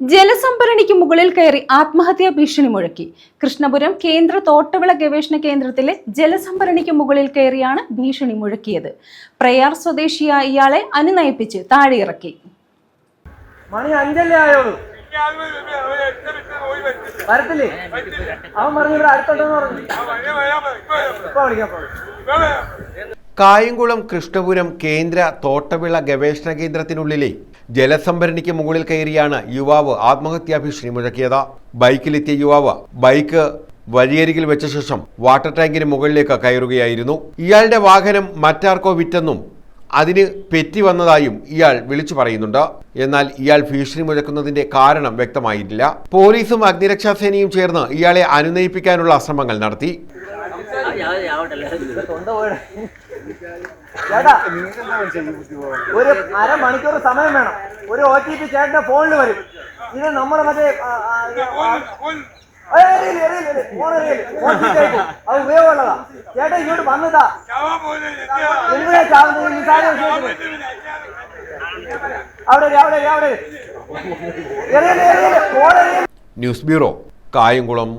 ജലസംഭരണിക്ക് മുകളിൽ കയറി ആത്മഹത്യാ ഭീഷണി മുഴക്കി. കൃഷ്ണപുരം കേന്ദ്ര തോട്ടവിള ഗവേഷണ കേന്ദ്രത്തിലെ ജലസംഭരണിക്ക് മുകളിൽ കയറിയാണ് ഭീഷണി മുഴക്കിയത്. പ്രയാർ സ്വദേശിയായ ഇയാളെ അനുനയിപ്പിച്ച് താഴെയിറക്കി. മണി അഞ്ചല്ലേ വരത്തില്ലേ? അവൻ പറഞ്ഞു ഇവിടെ അടുത്തുണ്ടെന്ന് പറഞ്ഞു. ഇപ്പൊ. കായംകുളം കൃഷ്ണപുരം കേന്ദ്ര തോട്ടവിള ഗവേഷണ കേന്ദ്രത്തിനുള്ളിലെ ജലസംഭരണിക്ക് മുകളിൽ കയറിയാണ് യുവാവ് ആത്മഹത്യാ ഭീഷണി മുഴക്കിയത്. ബൈക്കിലെത്തിയ യുവാവ് ബൈക്ക് വഴിയരികിൽ വെച്ച ശേഷം വാട്ടർ ടാങ്കിന് മുകളിലേക്ക് കയറുകയായിരുന്നു. ഇയാളുടെ വാഹനം മറ്റാർക്കോ വിറ്റെന്നും അതിന് പെറ്റി വന്നതായും ഇയാൾ വിളിച്ചു പറയുന്നുണ്ട്. എന്നാൽ ഇയാൾ ഭീഷണി മുഴക്കുന്നതിന്റെ കാരണം വ്യക്തമായിട്ടില്ല. പോലീസും അഗ്നിരക്ഷാസേനയും ചേർന്ന് ഇയാളെ അനുനയിപ്പിക്കാനുള്ള ശ്രമങ്ങൾ നടത്തി. ചേട്ടാ ഒരു അരമണിക്കൂർ സമയം വേണം. ഒരു ഒ ടി പി ചേട്ടന്റെ ഫോണിൽ വരും. ഇത് നമ്മുടെ മറ്റേ. അത് ഉപയോഗമുള്ളതാ. ചേട്ടാ ഇങ്ങോട്ട് വന്നതാ. എന്തിനാ ചാവുന്നത്? അവിടെ അവിടെ അവിടെ. News bureau Kayamkulam.